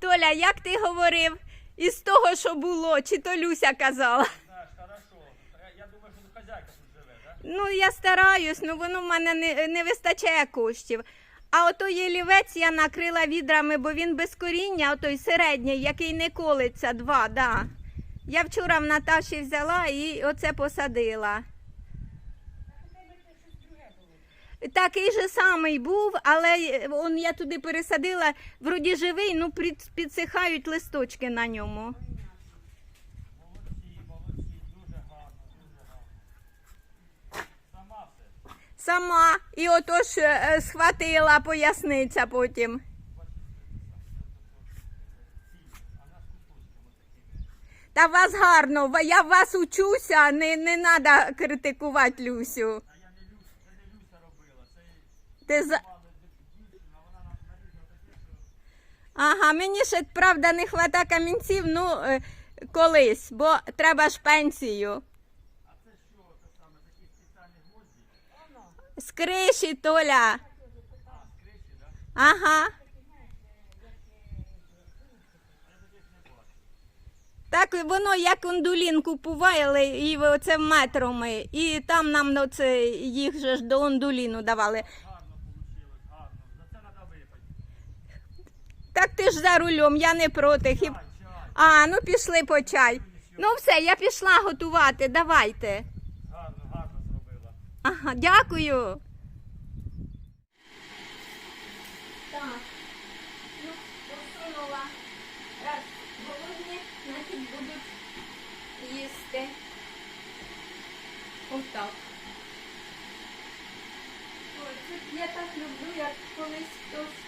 Толя, як ти говорив із того, що було, чи то Люся казала? Знаєш, хорошо. Я думаю, що хазяйка тут живе, так? Ну, я стараюсь, ну воно в мене не, не вистачає коштів. А ото лівець я накрила відрами, бо він без коріння, отой середній, який не колиться, два, да. Я вчора в Наташі взяла і оце посадила. Такий же самий був, але е, он я туди пересадила, вроді живий, ну прід- підсихають листочки на ньому. Молодці, молодці, дуже гарно, дуже гарно. Сама все. Сама. І отож е, схватила поясниця потім. Та вас гарно, я вас учуся, не, не треба критикувати Люсю. А я не Люся, це не Люся робила, це Ти за... Ага, мені ще правда не хвата камінців, ну е, колись, бо треба ж пенсію. А це що, це? З криші, Толя. Ага. Так воно як ондулін купували, і оце метрами. І там нам ну, це, їх же ж до ондуліну давали. Гарно вийшло, гарно. За це треба випити. Так ти ж за рулем, я не проти. Хіб... А, ну пішли по чай. Ну все, я пішла готувати, давайте. Гарно, гарно зробила. Ага, дякую. Так, ну, посунула. Раз голодні, значить будуть їсти. Отак. Ой, це я так люблю, як колись хтось.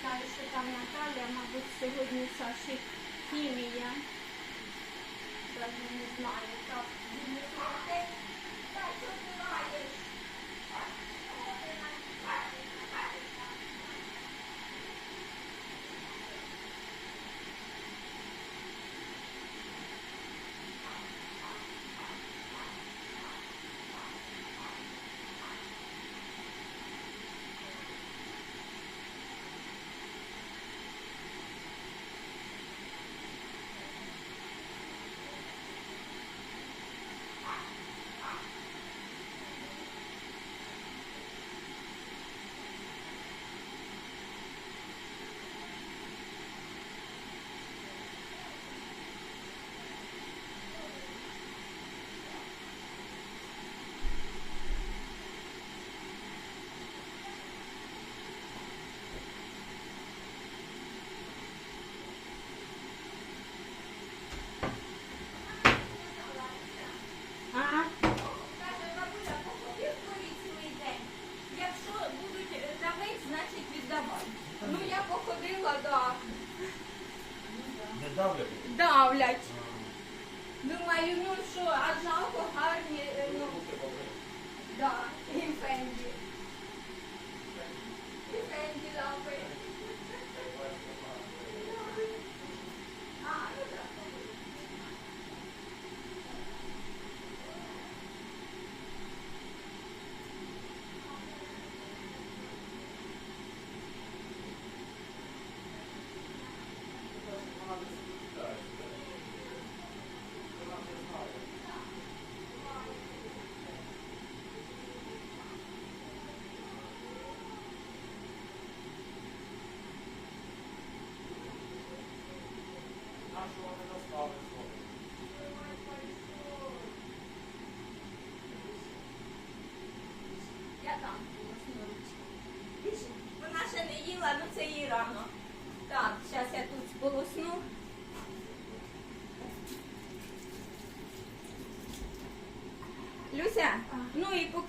Знаєте, що там Наталя, мабуть, сьогодні Саші хімія. Даже не знаю. Так,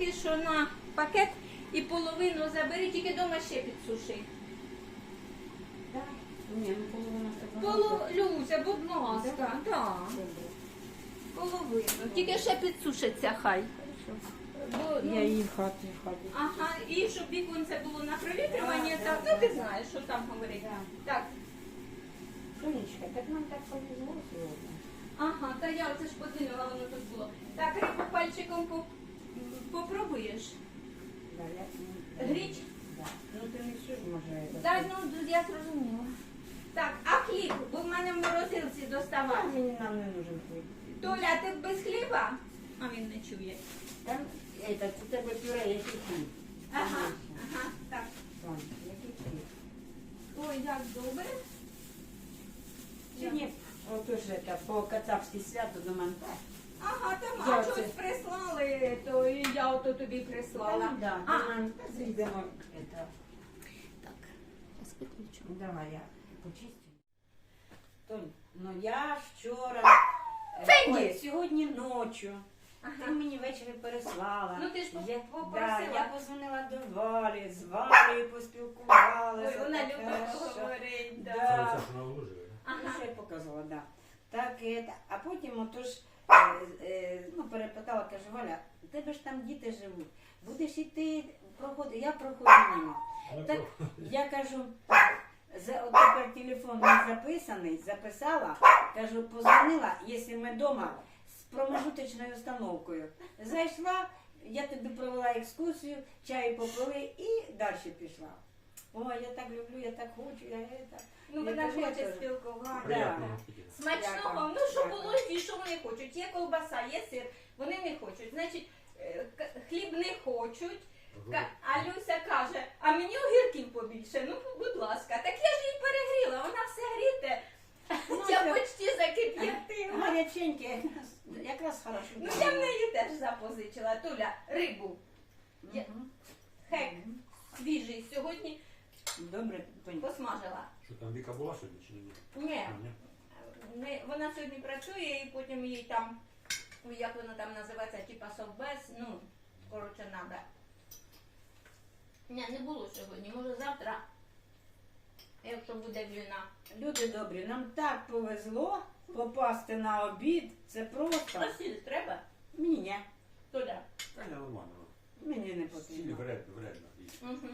ну що на пакет і половину забери, тільки дома ще підсуши. Ні, ну половина себе. Полу... Люся, будь ласка, так. Половину. Тільки ще підсушиться хай. Бо, ну, Я її в хаті в хаті. Ага, і щоб віконце було на провітрювання, так, ну ти знаєш, що там говорить. Так, Сонечка, так нам так повезло сьогодні. ага, та я оце ж подивила, воно тут було. Так, рибу пальчиком поп- попробуєш. Да, я, Гріч? Да. Ну ти не все ж може. Так, ну я зрозуміла. Так, а хліб, бо в мене в морозилці А доставав. мені нам не нужен хліб. Толя, ти без хліба? А він не чує. Там, это, у тебе пюре, який хліб? Ага, ага, так. Вон, який хліб? Ой, як добре. Сьогодні, отож, это, по кацапській свято до мене. Ага, там Я а оце- щось прислали, то і я ото тобі прислала. Да, А. мене зійдемо. Это, Так, спитую. Давай я почистю. Тонь, ну я вчора. е, Фенді! ой, сьогодні ночі. Ти мені ввечері переслала. Ну, ти ж я, попросила. Да, я позвонила до Валі, з Валею поспілкувалася. Ой, вона любить хорошо. говорити, Да. да. Це що наложили. Ну, що я показувала, да. Так, это, а потім отож, ну, перепитала, каже, Валя, у тебе ж там діти живуть. Будеш іти, проходи, я проходжу мимо. Ну, Так, я кажу, за, от тепер телефон не записаний, записала, кажу, позвонила, якщо ми вдома, з промежуточною установкою. Зайшла, я тобі провела екскурсію, чаю попили і далі пішла. Ой, я так люблю, я так хочу, я это. Ну, вона хоче теж. спілкування. Да. Смачного, ну і що вони хочуть. Є колбаса, є сир, вони не хочуть. Значить, е, к- хліб не хочуть. Ка- А Люся каже, а мені огірків побільше. Ну, будь ласка, так я ж її перегріла, вона все гріте. Ну, Я почти закип'ятила. Гаряченьке, якраз, хорошо. Ну я в неї теж запозичила. Туля, рибу. Я- Мгм. Хек свіжий сьогодні Добре, посмажила. Що там Віка була сьогодні чи ні? Ні, А, ні? Не, вона сьогодні працює і потім їй там, як воно там називається, типа совбез, ну, коротше, треба. Ні, не було сьогодні, може завтра, якщо буде війна. Люди добрі, нам так повезло попасти на обід. Це просто. А сіль треба? Мені ні. Туля. Та ні, нормально. Мені не Сіль потрібно. вредно, вредно. Угу.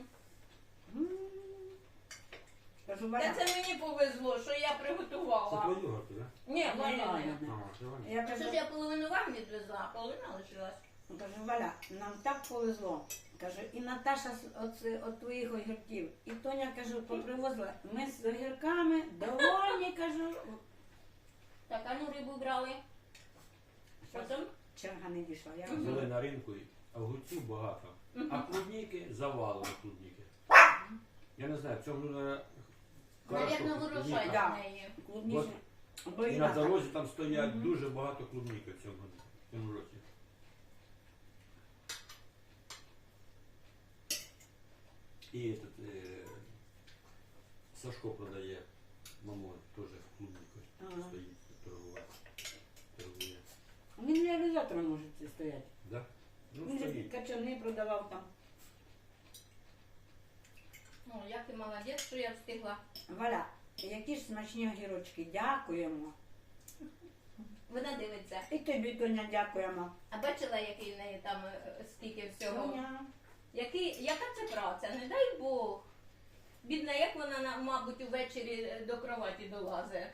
Кажу, Та це мені повезло, що я Це приготувала. твої горки, так? Ні, Валя. Валя. Ага, це Ваня. Я Що кажу, ж я половину вам відвезла, а половина лишилась. кажу, Валя, нам так повезло. Кажу, і Наташа з от, от твоїх огірків. І Тоня кажу, попривозила. Ми з огірками довольні, кажу. Так, а ну рибу брали. Потім Черга не дійшла. Я. Взяли на ринку, і огурців багато. А клубніки завалили клубніки. Я не знаю, в цьому на Навірно, вирушай Да. на неї. клубніше. Бо І і на нас- дорозі там стоять Мгм. дуже багато клубніки в цьому, в цьому році. І этот, е, Сашко продає, мамо, теж клубніку Ага. стоїть, торгувати. Торгує. Він реалізатором може це стояти. Да? Ну, Він же стоїть. качани продавав там. Ну, як ти молодець, що я встигла. Валя, які ж смачні огірочки. Дякуємо. Вона дивиться. І тобі, Тоня, дякуємо. А бачила, який в неї там е, скільки всього? Тоня. Який, яка це праця? Не дай Бог. Бідна, як вона, мабуть, увечері е, до кроваті долазить.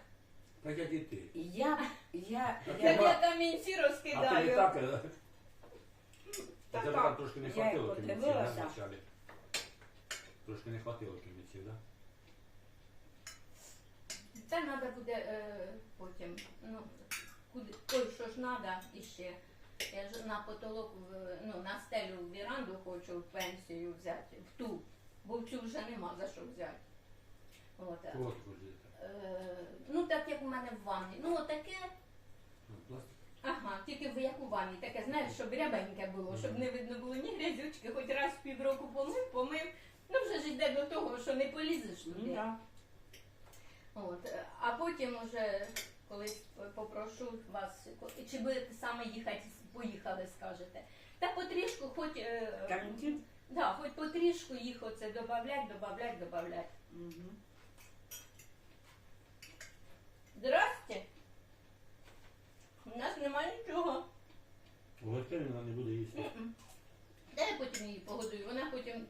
Так як і ти. Я, я, Так я, я камінці А ти розкидаю. так. е, Так, Тебе так. там трошки не Я хватило їх кіміців, подивилася. да, вначалі? Трошки не хватило кіміців, так? Це треба буде е, потім. Ну, куди, ой, що ж треба іще. Я ж на потолок, в- ну, на стелю в віранду хочу пенсію взяти, в ту, бо в цю вже нема за що взяти. От. е? Е, ну, так як у мене в ванні. Ну, отаке, Ну, пластик. ага, тільки в як у ванні, таке, знаєш, щоб рябеньке було, щоб не видно було ні грязючки, хоч раз в півроку помив, помив. Ну, вже ж йде до того, що не полізеш Ну, туди. да. От, а потім уже колись попрошу вас, чи будете саме їхати, поїхали, скажете. Та потрішку, хоч, е, да, хоч потрішку їх оце добавлять, добавлять, добавлять. Мгм. Здрасте. У нас немає нічого. У гостей вона не буде їсти. М-м. Та я потім її погодую. Вона потім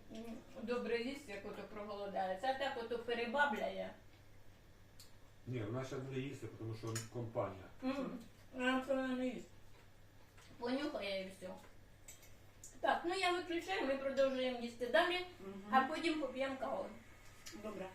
добре їсть, як ото проголодається, а так ото перебабляє. Ні, вона ще буде їсти, тому що компанія. М, Вона це не їсть. Понюхає і все. Так, ну я виключаю, ми продовжуємо їсти далі, а потім поп'ємо каву. Добре.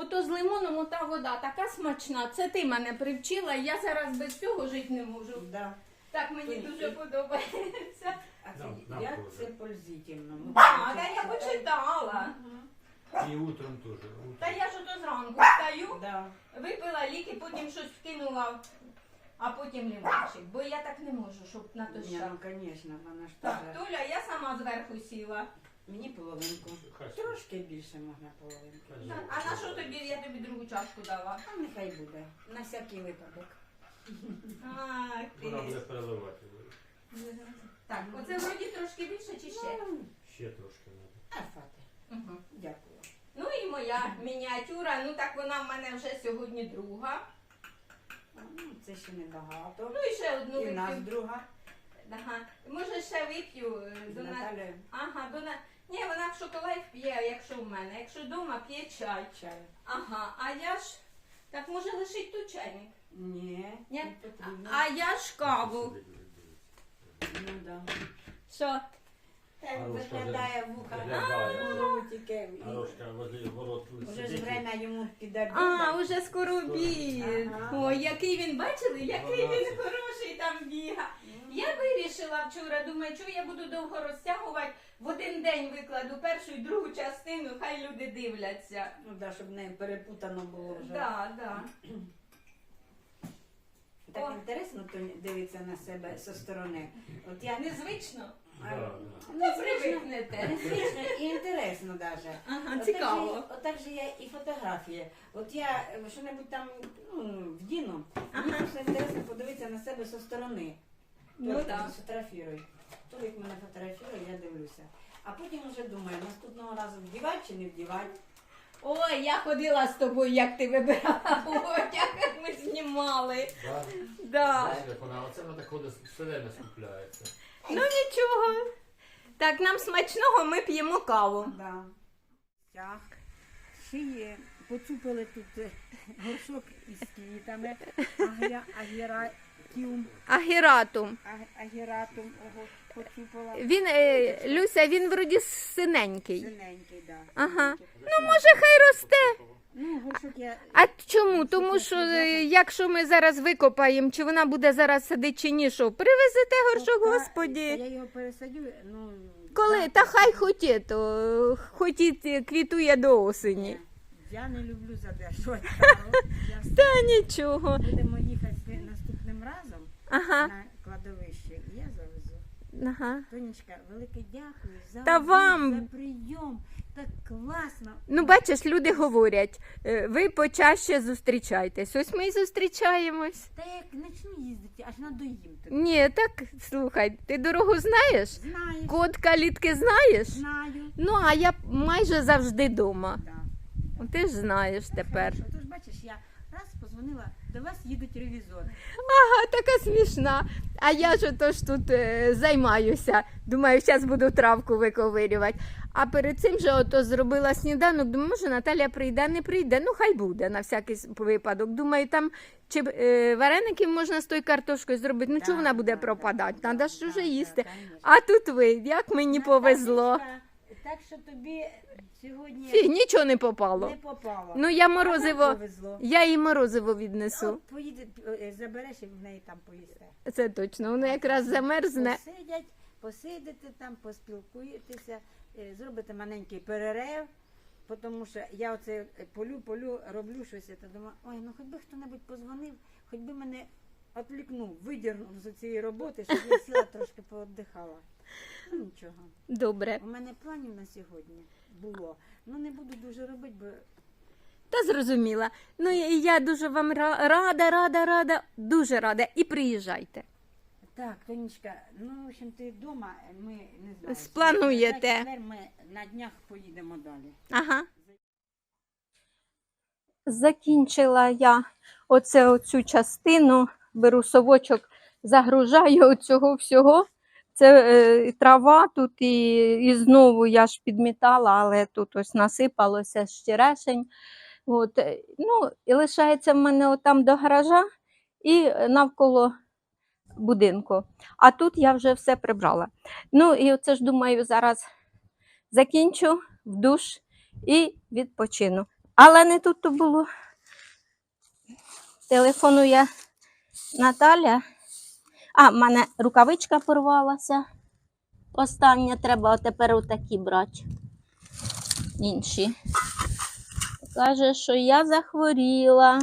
Ото з лимоном ота вода така смачна. Це ти мене привчила, я зараз без цього жити не можу. Да. Так мені Ой, дуже подобається. А це, Нам- нам як тоже. це пользительно. Ну, А, та я почитала. І утром теж. Та я ж ото зранку встаю, Да. випила ліки, потім щось вкинула, а потім лимончик. Бо я так не можу, щоб на то Ні, ну, звісно, вона ж Так, теж. Толя, я сама зверху сіла. Мені половинку. Хай Трошки більше можна половинку. Хай А на що тобі я тобі другу чашку дала? А нехай буде. На всякий випадок. А, Вона буде ти. переливати. Так, оце вроді трошки більше чи ще? Ну, Ще трошки треба. а фати. Угу. Дякую. Ну і моя мініатюра, ну так вона в мене вже сьогодні друга. А, Ну, це ще небагато. Ну і ще одну І в нас вип'ю. друга. Ага. Може ще вип'ю е, до нас. Наталя Ага, до нас. Ні, вона в шоколад п'є, якщо в мене. Якщо вдома п'є чай. чай. Ага, а я ж. Так може лишить тут чайник. Ні, Ні? не потрібно. А я ж каву. Ну да. Що? Так Хороша виглядає вуха. Виглядає. Ну, тільки. Горошка возле ворот Уже ж время йому під обід. А, уже скоро обід. Ага. Ой, який він, бачили, який він хороший там біга. Я вирішила вчора, думаю, що я буду довго розтягувати. В один день викладу першу і другу частину, хай люди дивляться. Ну да, щоб не перепутано було вже. Да, да. Так О. інтересно то дивитися на себе зі сторони. От я не Незвично. Да, да. Привикнете. Незвично і інтересно даже. Ага, Отак цікаво. же- Отак же я і фотографії. От я е, що-небудь там ну, вдіну, мені просто інтересно подивитися на себе зі сторони. Ну Тобто так. Сфотографіруй. Толік мене фотографірує, я дивлюся. А потім вже думаю, наступного разу вдівати чи не вдівати. Ой, я ходила з тобою, як ти вибирала одяг, як ми знімали. Да? Да. Знаєш, як вона, оце вона так ходить, все время скупляється. Ну нічого. Так, нам смачного, ми п'ємо каву. Да. Так. Шиї поцупили тут е, горшок із квітами, агя- агератіум, Агератум. а- агератум, ого, поцупила. Він, е, Люся, він вроді синенький. Зеленький, да. Ага. Ну, Може, хай росте. Ну, горшок я А чому? Тому що е, якщо ми зараз викопаємо, чи вона буде зараз сидіти чи ні, що привезете горшок, Пока- господі. Я його пересадю, ну... Коли? Та хай хоч і то, хоч і квітує до осені. Я не люблю задержувати. Я Та нічого. Будемо їхати разом Ага. на кладовище, і я завезу. ага. Тонечка, велике дякую за, Та обід, вам. за прийом. Так класно. Ну, бачиш, люди говорять, е, ви почаще зустрічайтесь. Ось ми й зустрічаємось. Та як почну їздити, аж надоїм тобі. Ні, так слухай, ти дорогу знаєш? Знаю, Код калітки знаєш? знаю. Ну, а я майже завжди вдома. Да. Ти ж знаєш тепер. Хорошо. Тож бачиш, я раз позвонила, до вас їдуть ревізори. Ага, така смішна. А я ж отож тут е, займаюся. Думаю, зараз буду травку виковирювати. А перед цим же ото зробила сніданок. Думаю, може Наталя прийде, не прийде. Ну, хай буде на всякий с- випадок. Думаю, там чи б, е, вареників можна з тою картошкою зробити. Ну, Да, чого вона буде да, пропадати? Треба ж уже да, їсти. А тут ви, як мені повезло. Так що тобі сьогодні Фіг, нічого не попало. не попало. Ну, я морозиво, повезло. я їй морозиво віднесу. От поїде, е, забереш і в неї там поїсте. Це точно. Воно якраз замерзне. Посидять, посидите там, поспілкуєтеся, е, зробите маленький перерив, тому що я оце полю, полю, роблю щось, та думаю, ой, ну хоч би хто-небудь позвонив, хоч би мене відлікнув, видірнув з цієї роботи, щоб я сіла трошки пооддихала. Ну нічого. Добре. У мене планів на сьогодні було. Ну не буду дуже робити, бо Та зрозуміла. Ну і я дуже вам ра- рада, рада, рада, дуже рада. І приїжджайте. Так, Тонічка, ну, в общем, ти вдома, ми не знаємо. Сплануєте. Тепер ми на днях поїдемо далі. Ага. Закінчила я оце оцю частину, беру совочок, загружаю оцього всього. Це е, трава тут і, і знову я ж підмітала, але тут ось насипалося з черешень. От, е, ну, і лишається в мене отам до гаража. і е, навколо будинку. А тут я вже все прибрала. Ну і оце ж думаю, зараз закінчу в душ і відпочину. Але не тут то було. Телефонує Наталя. А, в мене рукавичка порвалася. Остання треба тепер отакі брати. Інші. Каже, що я захворіла.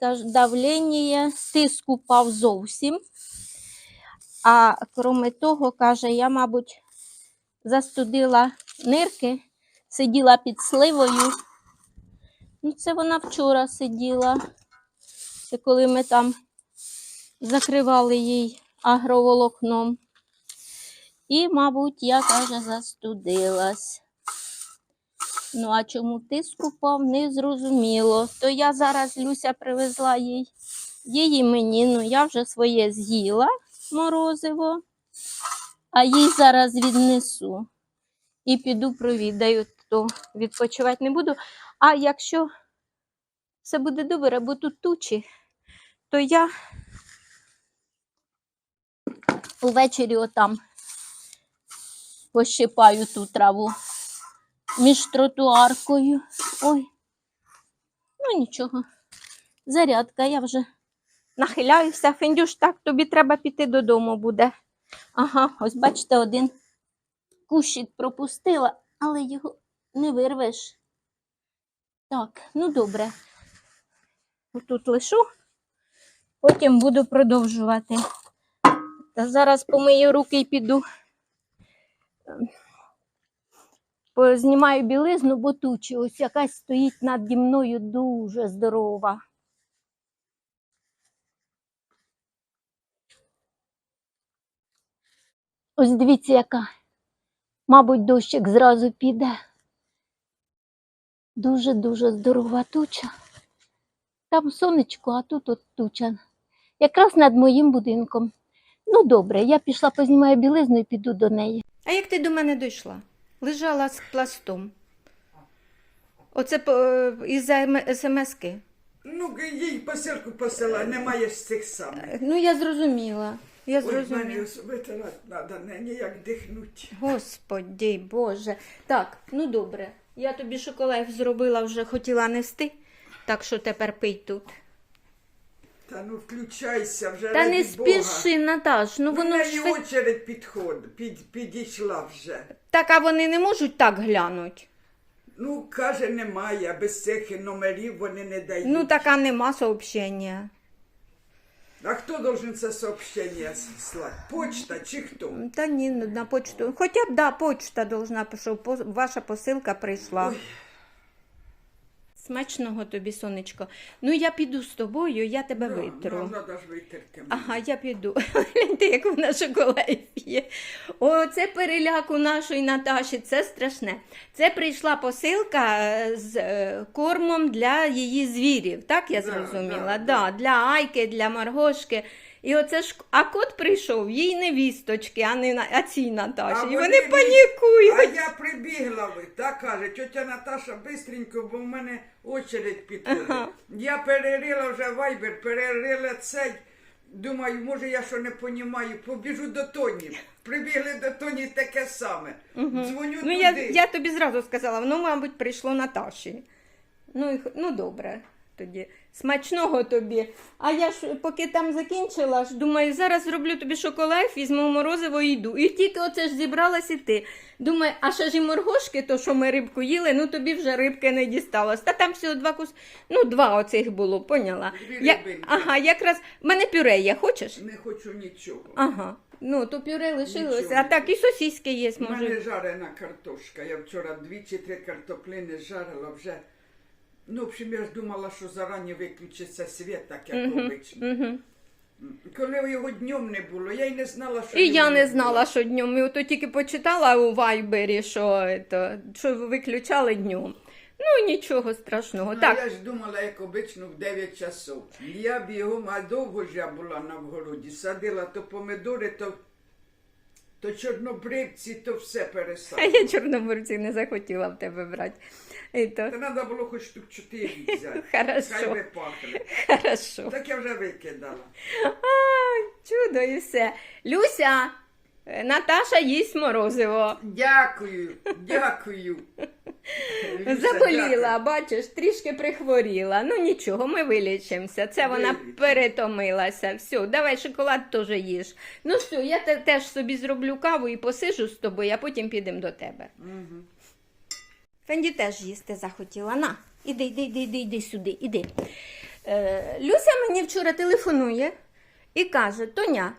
Каже, давлення, тиск упав зовсім. А крім того, каже, я, мабуть, застудила нирки, сиділа під сливою. Ну, це вона вчора сиділа. Це коли ми там закривали їй агроволокном. І, мабуть, я, каже, застудилась. Ну, а чому тиск упав, не зрозуміло. То я зараз Люся привезла їй її мені, ну я вже своє з'їла морозиво, а їй зараз віднесу. І піду провідаю, то відпочивати не буду. А якщо все буде добре, бо тут тучі, то я увечері отам пощипаю ту траву між тротуаркою. Ой, ну нічого. Зарядка, я вже нахиляюся. Фендюш, так, тобі треба піти додому буде. Ага, ось бачите, один кущик пропустила, але його не вирвеш. Так, ну добре. Тут лишу, потім буду продовжувати. Та зараз помию руки і піду. Ем, Знімаю білизну, бо тучі. Ось якась стоїть наді мною дуже здорова. Ось дивіться, яка. Мабуть, дощик зразу піде. Дуже-дуже здорова туча. Там сонечко, а тут от туча. Якраз над моїм будинком. Ну, добре, я пішла познімаю білизну і піду до неї. А як ти до мене дійшла? Лежала з пластом. Оце е, із-за смски. Ну, їй посилку посила, немає з цих самих. Ну, я зрозуміла. Я Ой, мене зрозуміла. витирати треба, не ніяк дихнуть. Господи Боже. Так, ну добре. Я тобі шоколад зробила, вже хотіла нести, так що тепер пий тут. Та ну включайся вже. Та не раді Бога. спіши, Наташ, ну Ну, воно ж. ви- очередь підход, під, підійшла вже. Так, а вони не можуть так глянути. Ну, каже, немає, без цих номерів вони не дають. Ну, така нема сообщення. А хто должен це сообщення слати? Почта чи хто? Та ні, ну, на почту. Хоча б да, почта должна, щоб по- ваша посилка прийшла. Ой. Смачного тобі, сонечко. Ну я піду з тобою, я тебе Да, витру. Нам треба ж витерти. Ага, я піду. Гляньте, як вона шоколад п'є. О, це переляк у нашої Наташі, це страшне. Це прийшла посилка е, з е, кормом для її звірів, так я Да, зрозуміла? да, Да, для Айки, для Маргошки. І оце ж, а кот прийшов, їй невісточки, а не на- а цій Наташі. А І вони вони панікують. А я прибігла ви, так каже, тетя Наташа бистренько, бо в мене очередь підходить. Ага. Я перерила вже вайбер, перерила цей. Думаю, може я що не понімаю, побіжу до Тоні. Прибігли до Тоні таке саме. Дзвоню Ну, туди. я, я тобі зразу сказала, воно, мабуть, прийшло Наташі. Ну, і х- ну добре тоді. Смачного тобі. А я ж поки там закінчила, ж думаю, зараз зроблю тобі шоколад, візьму морозиво і йду. І тільки оце ж зібралась іти. Думаю, а ще ж і моргошки, то що ми рибку їли, ну тобі вже рибки не дісталось. Та там всього два кус... ну два оцих було, поняла. Дві Я... рибинки. Ага, якраз в мене пюре є, хочеш? Не хочу нічого. Ага. Ну, то пюре лишилося, Нічого. а так і сосиски є, У може. мене жарена картошка. Я вчора дві чи три картоплини жарила вже. Ну, в общем, я ж думала, що зарані виключиться світ, так як обично. Угу. Коли його днем не було, я й не знала, що І його я не було. знала, що днем. І ото тільки почитала у Вайбері, що, то, що виключали днем. Ну, нічого страшного. Ну, так, Я ж думала, як обично, в 9 часов. Я бігом, а довго ж я була на вгороді. Садила то помидори, то, то чорнобривці, то все А я чорнобривці не захотіла в тебе брати. І то, Та треба було хоч штук чотири взяти. Хорошо. Хай би пахли. хорошо. Так я вже викидала. А, чудо і все. Люся, Наташа їсть морозиво. Дякую, дякую. Заболіла, бачиш, трішки прихворіла. Ну нічого, ми вилічимося. Це вона Вилічимось. перетомилася. Все, давай шоколад теж їж. Ну все, я те- теж собі зроблю каву і посижу з тобою, а потім підемо до тебе. Мгм. Фенді теж їсти захотіла. На, іди, іди, іди, іди, іди сюди, іди. Е, Люся мені вчора телефонує і каже: Тоня,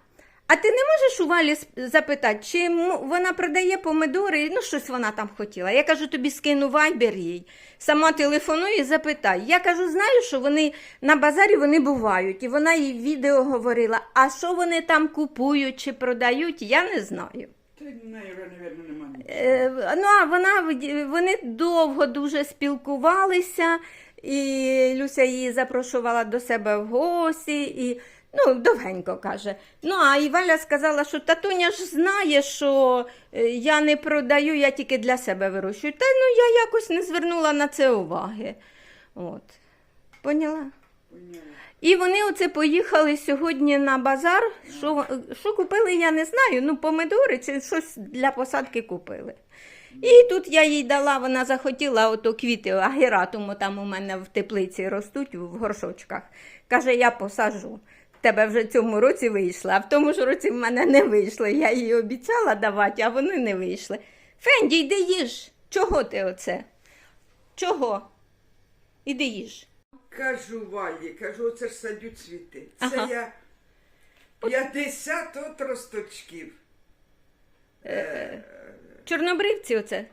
а ти не можеш у Валі запитати, чи вона продає помидори? Ну, щось вона там хотіла. Я кажу, тобі скину вайбер їй. Сама телефонує і запитай. Я кажу, знаю, що вони на базарі вони бувають. І вона їй відео говорила, а що вони там купують чи продають, я не знаю. Е, Ну, а вона, вони довго дуже спілкувалися, і Люся її запрошувала до себе в гості, і ну, довгенько каже. Ну, а Іваля сказала, що татуня ж знає, що е, я не продаю, я тільки для себе вирощую. Та ну я якось не звернула на це уваги. От. Поняла? І вони оце поїхали сьогодні на базар. Що, що купили, я не знаю. Ну, помидори чи щось для посадки купили. І тут я їй дала, вона захотіла ото квіти агератуму, там у мене в теплиці ростуть в горшочках. Каже, я посажу. Тебе вже цьому році вийшло, а в тому ж році в мене не вийшло. Я їй обіцяла давати, а вони не вийшли. Фенді, йди їж. Чого ти оце? Чого? Іди їж. Кажу Валі, кажу, оце ж садю цвіти. Це Ага. я 50 от росточків. Чорнобривці оце.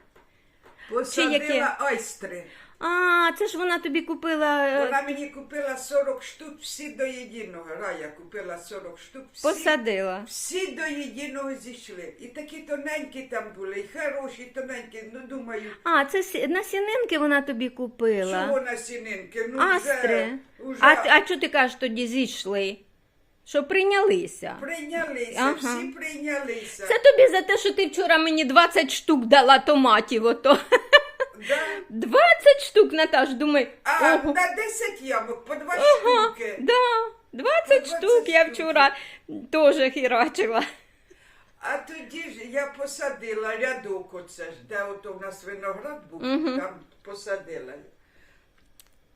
Посадила які? айстри. А, це ж вона тобі купила. е, Вона мені купила 40 штук, всі до єдиного. Рая купила 40 штук, всі, Посадила. всі до єдиного зійшли. І такі тоненькі там були, і хороші, тоненькі. Ну, думаю, А, це сі- насінинки вона тобі купила. чого на сінинки? Ну, Астри. вже, вже А, ти- а чого ти кажеш, тоді зійшли? Що прийнялися? прийнялися, Ага. всі прийнялися. Це тобі за те, що ти вчора мені 20 штук дала томатів. Ото. Да. 20 штук, Наташ, думай. А Ого. на 10 ямок по 2 Ага, штуки. да, 20 20 штук я штук. вчора теж хірачила. А тоді ж я посадила рядок оце ж, де ото в нас виноград був, там посадила.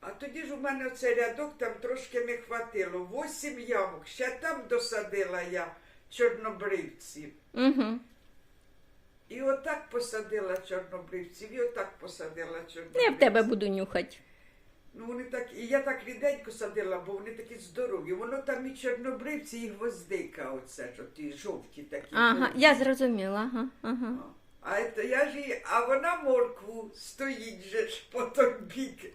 А тоді ж у мене оцей рядок там трошки не хватило. Восім ямок. Ще там досадила я чорнобривців. Угу. І отак посадила чорнобривців, і отак посадила чорнобривців. Я в тебе буду нюхати. Ну вони так, і я так ріденько садила, бо вони такі здорові. Воно там і чорнобривці, і гвоздика, оце ж, ті жовті такі. Ага, я зрозуміла. Ага, ага. А, це я ж її, а вона моркву стоїть же ж по той бік.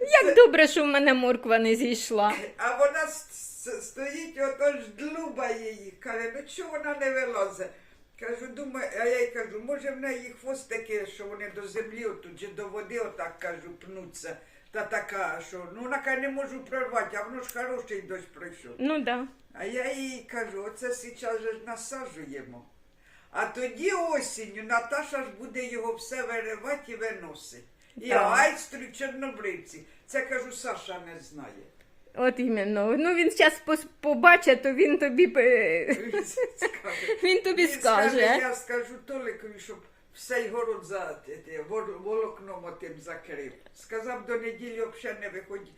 Як добре, що в мене морква не зійшла. А вона стоїть, ото ж длубає її. Каже, ну чого вона не вилазить? Кажу, думаю, а я їй кажу, може в неї хвост такий, що вони до землі отут чи до води, отак кажу, пнуться. Та така, що ну вона каже, не можу прорвати, а воно ж хороший дощ пройшов. Ну да. А я їй кажу, оце зараз же ж насаджуємо. А тоді осінню Наташа ж буде його все виривати і виносить. І Так. айстру і чорнобривці. Це кажу, Саша не знає. От іменно. Ну він зараз побачить, то він тобі е, Він тобі скаже. Я скажу Толикові, щоб все город за те, вол- волокном отим закрив. Сказав, до неділі взагалі не виходь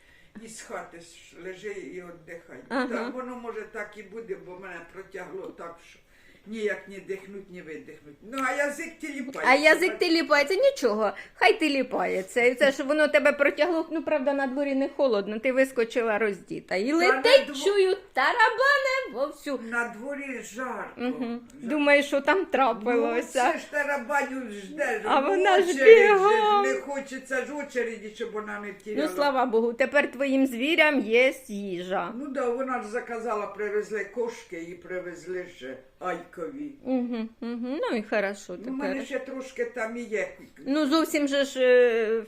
із хати, лежи і віддихай. Ага. Так, воно може так і буде, бо мене протягло так, що ніяк ні дихнуть, ні видихнуть. Ну, а язик тіліпає. А язик ти ліпається, нічого, хай ти ліпається. І це ж воно тебе протягло, ну правда, на дворі не холодно, ти вискочила роздіта. І летить, дво- чую, тарабане вовсю. На дворі жарко. Угу. Думаєш, що там Ну, трапилося. це ж тарабаню жде, А вона ж очередь же бігом. Не хочеться ж очереді, щоб вона не втіряла. Ну, слава Богу, тепер твоїм звірям є їжа. Ну да, вона ж заказала, привезли кошки і привезли ще. Айкові. Угу, угу. Ну і хорошо У мене ще трошки там і є. Ну зовсім же ж е,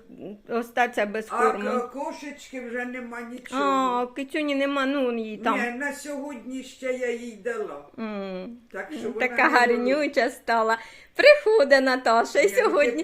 остаться без А корму. к- кошечки вже нема нічого. А, кицюні нема, ну їй там. Ні, на сьогодні ще я їй дала. М. Так що вона Така не гарнюча стала. Приходить Наташа і сьогодні.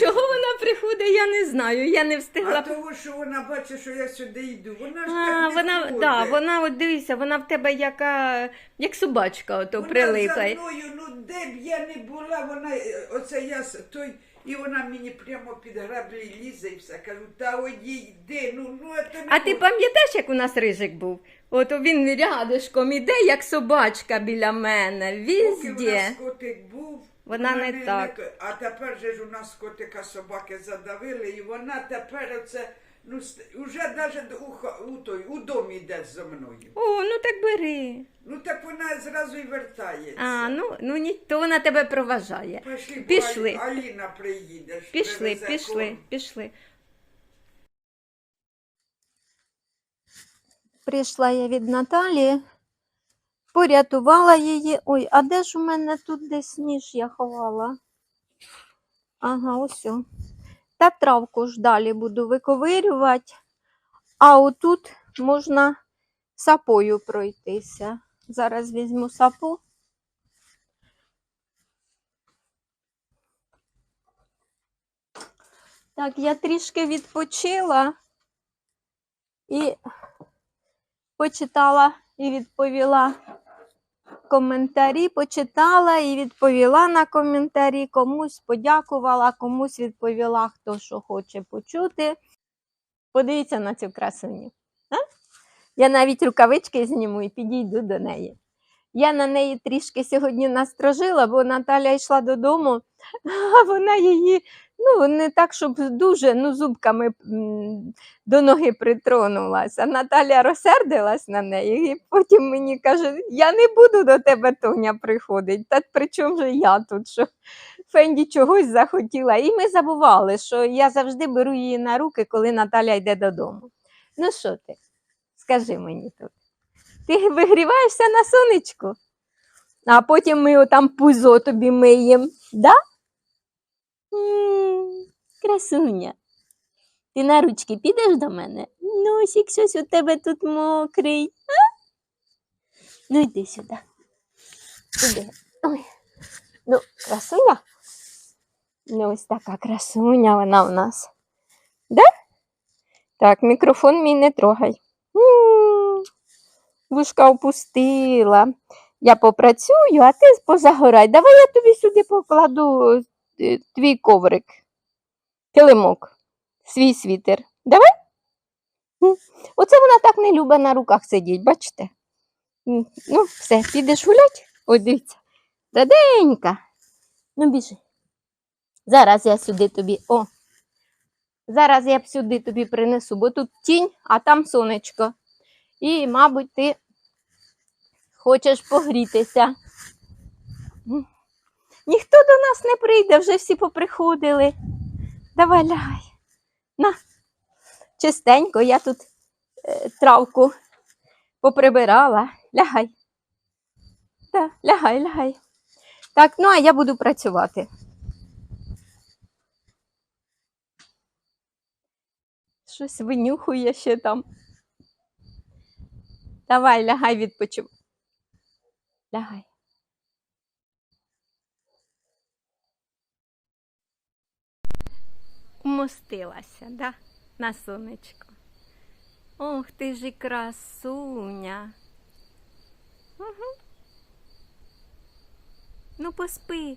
Чого вона приходить, я не знаю. Я не А встигла. того, що вона бачить, що я сюди йду. Вона ж А, так не вона, да, вона, от дивися, вона в тебе яка, як собачка ото Вона прилипла. за мною, ну де б я не була, вона, е, оце я той, і вона мені прямо під граблі лізе і все. Кажу, та одійди, ну, ну, а ти А ти пам'ятаєш, як у нас рижик був? От він рядишком іде, як собачка біля мене. Поки у нас котик був, Вона не так. А тепер же ж у нас котика собаки задавили, і вона тепер оце, ну, уже навіть у, у, той, у домі йде зо мною. О, ну так бери. Ну так вона зразу й вертається. А, ну, ну ні, то вона тебе проважає. Пішли, бо Пішли. Алі- Аліна приїде. Пішли, пішли, пішли. Прийшла я від Наталі, порятувала її. Ой, а де ж у мене тут десь ніж я ховала? Ага, ось. о. Та травку ж далі буду виковирювати, а отут можна сапою пройтися. Зараз візьму сапу. Так, я трішки відпочила і почитала і відповіла коментарі, почитала і відповіла на коментарі, комусь подякувала, комусь відповіла, хто що хоче почути. Подивіться на цю красуню. Я навіть рукавички зніму і підійду до неї. Я на неї трішки сьогодні настрожила, бо Наталя йшла додому, а вона її Ну, не так, щоб дуже, ну, зубками до ноги притронулася. Наталя розсердилась на неї, і потім мені каже: я не буду до тебе, Тоня, приходити. Та при чому же я тут? Що Фенді чогось захотіла. І ми забували, що я завжди беру її на руки, коли Наталя йде додому. Ну що ти? Скажи мені тут. Ти вигріваєшся на сонечку, а потім ми отам пузо тобі миємо. Да? М, Красуня. Ти на ручки підеш до мене? Носик щось у тебе тут мокрий. А? Ну йди сюди. Іди. Ой. Ну, красуня. Ну, ось така красуня вона у нас. Да? Так, мікрофон мій не трогай. Вушка опустила. Я попрацюю, а ти позагорай. Давай я тобі сюди покладу е, твій коврик, килимок, свій світер. Давай? Оце вона так не любить на руках сидіти, бачите? Ну, все, підеш гулять? Ой, дивіться. Даденька. Ну, біжи. Зараз я сюди тобі. О. Зараз я б сюди тобі принесу, бо тут тінь, а там сонечко. І, мабуть, ти хочеш погрітися. Ніхто до нас не прийде, вже всі поприходили. Давай лягай. На. Чистенько, я тут е, травку поприбирала. Лягай. Так, лягай, лягай. Так, ну а я буду працювати. Щось винюхує ще там. Давай, лягай, відпочивай. Лягай. Умостилася, да? На сонечко. Ох, ти ж і красуня. Угу. Ну, поспи.